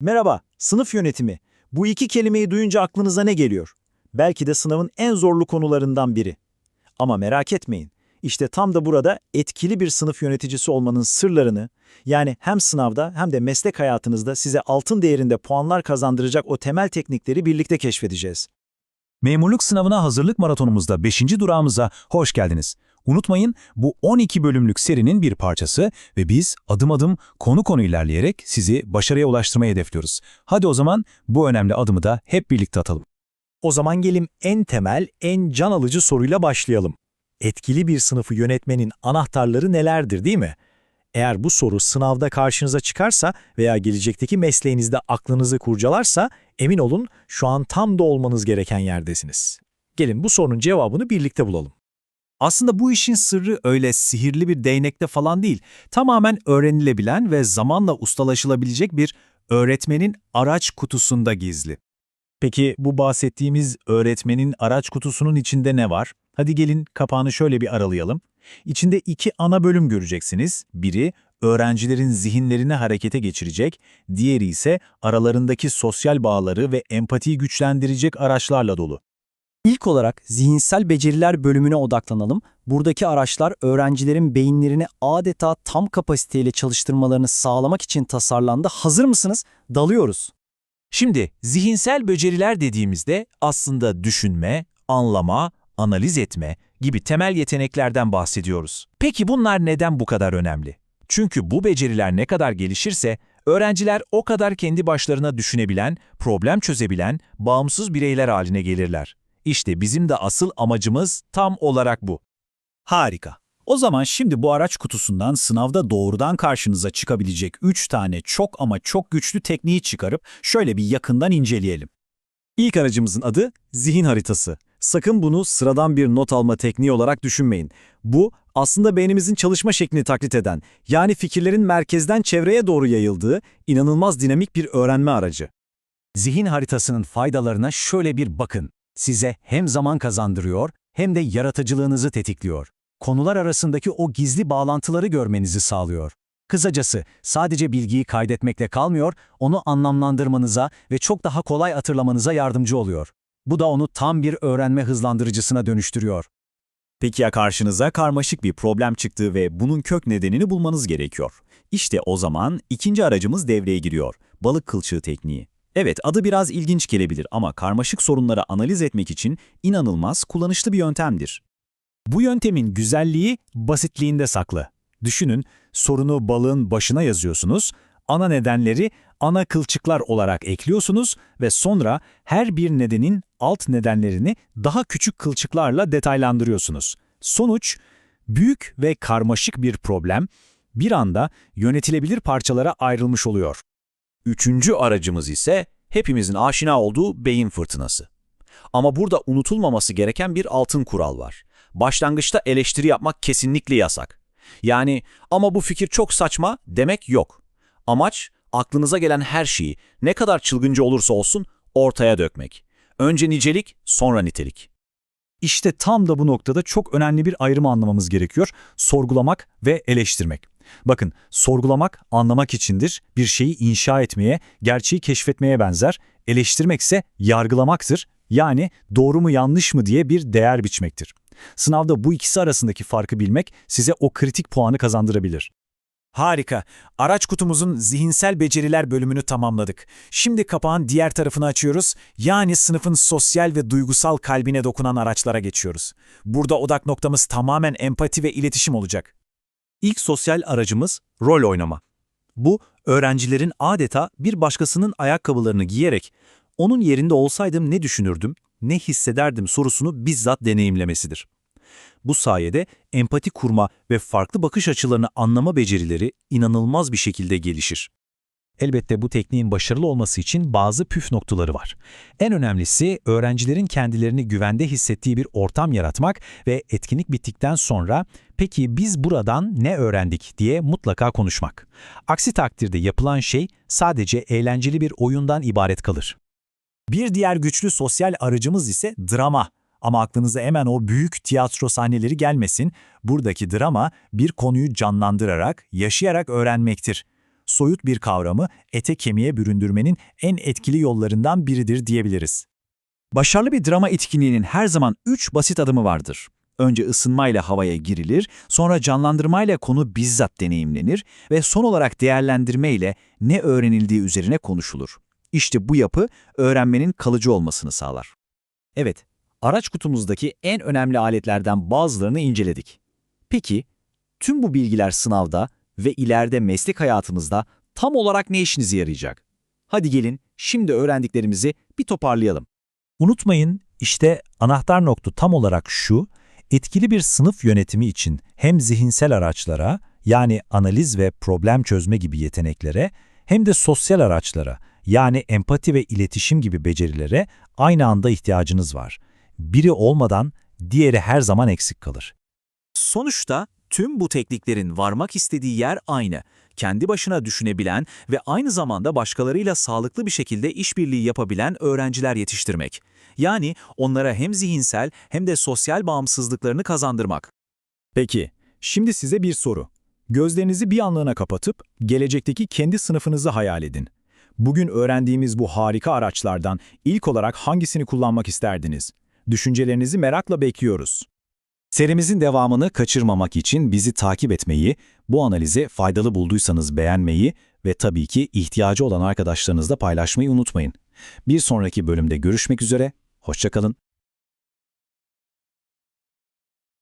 Merhaba, sınıf yönetimi. Bu iki kelimeyi duyunca aklınıza ne geliyor? Belki de sınavın en zorlu konularından biri. Ama merak etmeyin. İşte tam da burada etkili bir sınıf yöneticisi olmanın sırlarını, yani hem sınavda hem de meslek hayatınızda size altın değerinde puanlar kazandıracak o temel teknikleri birlikte keşfedeceğiz. Memurluk sınavına hazırlık maratonumuzda 5. durağımıza hoş geldiniz. Unutmayın bu 12 bölümlük serinin bir parçası ve biz adım adım konu konu ilerleyerek sizi başarıya ulaştırmayı hedefliyoruz. Hadi o zaman bu önemli adımı da hep birlikte atalım. O zaman gelin en temel, en can alıcı soruyla başlayalım. Etkili bir sınıfı yönetmenin anahtarları nelerdir değil mi? Eğer bu soru sınavda karşınıza çıkarsa veya gelecekteki mesleğinizde aklınızı kurcalarsa emin olun şu an tam da olmanız gereken yerdesiniz. Gelin bu sorunun cevabını birlikte bulalım. Aslında bu işin sırrı öyle sihirli bir değnekte falan değil. Tamamen öğrenilebilen ve zamanla ustalaşılabilecek bir öğretmenin araç kutusunda gizli. Peki bu bahsettiğimiz öğretmenin araç kutusunun içinde ne var? Hadi gelin kapağını şöyle bir aralayalım. İçinde iki ana bölüm göreceksiniz. Biri öğrencilerin zihinlerini harekete geçirecek, diğeri ise aralarındaki sosyal bağları ve empatiyi güçlendirecek araçlarla dolu. İlk olarak zihinsel beceriler bölümüne odaklanalım. Buradaki araçlar öğrencilerin beyinlerini adeta tam kapasiteyle çalıştırmalarını sağlamak için tasarlandı. Hazır mısınız? Dalıyoruz. Şimdi zihinsel beceriler dediğimizde aslında düşünme, anlama, analiz etme gibi temel yeteneklerden bahsediyoruz. Peki bunlar neden bu kadar önemli? Çünkü bu beceriler ne kadar gelişirse öğrenciler o kadar kendi başlarına düşünebilen, problem çözebilen, bağımsız bireyler haline gelirler. İşte bizim de asıl amacımız tam olarak bu. Harika. O zaman şimdi bu araç kutusundan sınavda doğrudan karşınıza çıkabilecek 3 tane çok ama çok güçlü tekniği çıkarıp şöyle bir yakından inceleyelim. İlk aracımızın adı zihin haritası. Sakın bunu sıradan bir not alma tekniği olarak düşünmeyin. Bu aslında beynimizin çalışma şeklini taklit eden, yani fikirlerin merkezden çevreye doğru yayıldığı inanılmaz dinamik bir öğrenme aracı. Zihin haritasının faydalarına şöyle bir bakın. Size hem zaman kazandırıyor hem de yaratıcılığınızı tetikliyor. Konular arasındaki o gizli bağlantıları görmenizi sağlıyor. Kısacası sadece bilgiyi kaydetmekle kalmıyor, onu anlamlandırmanıza ve çok daha kolay hatırlamanıza yardımcı oluyor. Bu da onu tam bir öğrenme hızlandırıcısına dönüştürüyor. Peki ya karşınıza karmaşık bir problem çıktı ve bunun kök nedenini bulmanız gerekiyor. İşte o zaman ikinci aracımız devreye giriyor. Balık kılçığı tekniği. Evet adı biraz ilginç gelebilir ama karmaşık sorunları analiz etmek için inanılmaz kullanışlı bir yöntemdir. Bu yöntemin güzelliği basitliğinde saklı. Düşünün, sorunu balığın başına yazıyorsunuz, ana nedenleri ana kılçıklar olarak ekliyorsunuz ve sonra her bir nedenin alt nedenlerini daha küçük kılçıklarla detaylandırıyorsunuz. Sonuç, büyük ve karmaşık bir problem bir anda yönetilebilir parçalara ayrılmış oluyor. Üçüncü aracımız ise hepimizin aşina olduğu beyin fırtınası. Ama burada unutulmaması gereken bir altın kural var. Başlangıçta eleştiri yapmak kesinlikle yasak. Yani ama bu fikir çok saçma demek yok. Amaç aklınıza gelen her şeyi ne kadar çılgınca olursa olsun ortaya dökmek. Önce nicelik, sonra nitelik. İşte tam da bu noktada çok önemli bir ayrım anlamamız gerekiyor. Sorgulamak ve eleştirmek. Bakın, sorgulamak anlamak içindir, bir şeyi inşa etmeye, gerçeği keşfetmeye benzer. Eleştirmek ise yargılamaktır, yani doğru mu yanlış mı diye bir değer biçmektir. Sınavda bu ikisi arasındaki farkı bilmek size o kritik puanı kazandırabilir. Harika. Araç kutumuzun zihinsel beceriler bölümünü tamamladık. Şimdi kapağın diğer tarafını açıyoruz. Yani sınıfın sosyal ve duygusal kalbine dokunan araçlara geçiyoruz. Burada odak noktamız tamamen empati ve iletişim olacak. İlk sosyal aracımız rol oynama. Bu, öğrencilerin adeta bir başkasının ayakkabılarını giyerek onun yerinde olsaydım ne düşünürdüm, ne hissederdim sorusunu bizzat deneyimlemesidir. Bu sayede empati kurma ve farklı bakış açılarını anlama becerileri inanılmaz bir şekilde gelişir. Elbette bu tekniğin başarılı olması için bazı püf noktaları var. En önemlisi öğrencilerin kendilerini güvende hissettiği bir ortam yaratmak ve etkinlik bittikten sonra peki biz buradan ne öğrendik diye mutlaka konuşmak. Aksi takdirde yapılan şey sadece eğlenceli bir oyundan ibaret kalır. Bir diğer güçlü sosyal aracımız ise drama. Ama aklınıza hemen o büyük tiyatro sahneleri gelmesin. Buradaki drama bir konuyu canlandırarak, yaşayarak öğrenmektir. Soyut bir kavramı ete kemiğe büründürmenin en etkili yollarından biridir diyebiliriz. Başarılı bir drama etkinliğinin her zaman üç basit adımı vardır. Önce ısınmayla havaya girilir, sonra canlandırmayla konu bizzat deneyimlenir ve son olarak değerlendirmeyle ne öğrenildiği üzerine konuşulur. İşte bu yapı öğrenmenin kalıcı olmasını sağlar. Evet, araç kutumuzdaki en önemli aletlerden bazılarını inceledik. Peki, tüm bu bilgiler sınavda ve ileride meslek hayatımızda tam olarak ne işinize yarayacak? Hadi gelin şimdi öğrendiklerimizi bir toparlayalım. Unutmayın, işte anahtar nokta tam olarak şu, etkili bir sınıf yönetimi için hem zihinsel araçlara, yani analiz ve problem çözme gibi yeteneklere, hem de sosyal araçlara, yani empati ve iletişim gibi becerilere aynı anda ihtiyacınız var. Biri olmadan diğeri her zaman eksik kalır. Sonuçta tüm bu tekniklerin varmak istediği yer aynı. Kendi başına düşünebilen ve aynı zamanda başkalarıyla sağlıklı bir şekilde işbirliği yapabilen öğrenciler yetiştirmek. Yani onlara hem zihinsel hem de sosyal bağımsızlıklarını kazandırmak. Peki, şimdi size bir soru. Gözlerinizi bir anlığına kapatıp gelecekteki kendi sınıfınızı hayal edin. Bugün öğrendiğimiz bu harika araçlardan ilk olarak hangisini kullanmak isterdiniz? Düşüncelerinizi merakla bekliyoruz. Serimizin devamını kaçırmamak için bizi takip etmeyi, bu analizi faydalı bulduysanız beğenmeyi ve tabii ki ihtiyacı olan arkadaşlarınızla paylaşmayı unutmayın. Bir sonraki bölümde görüşmek üzere, hoşçakalın.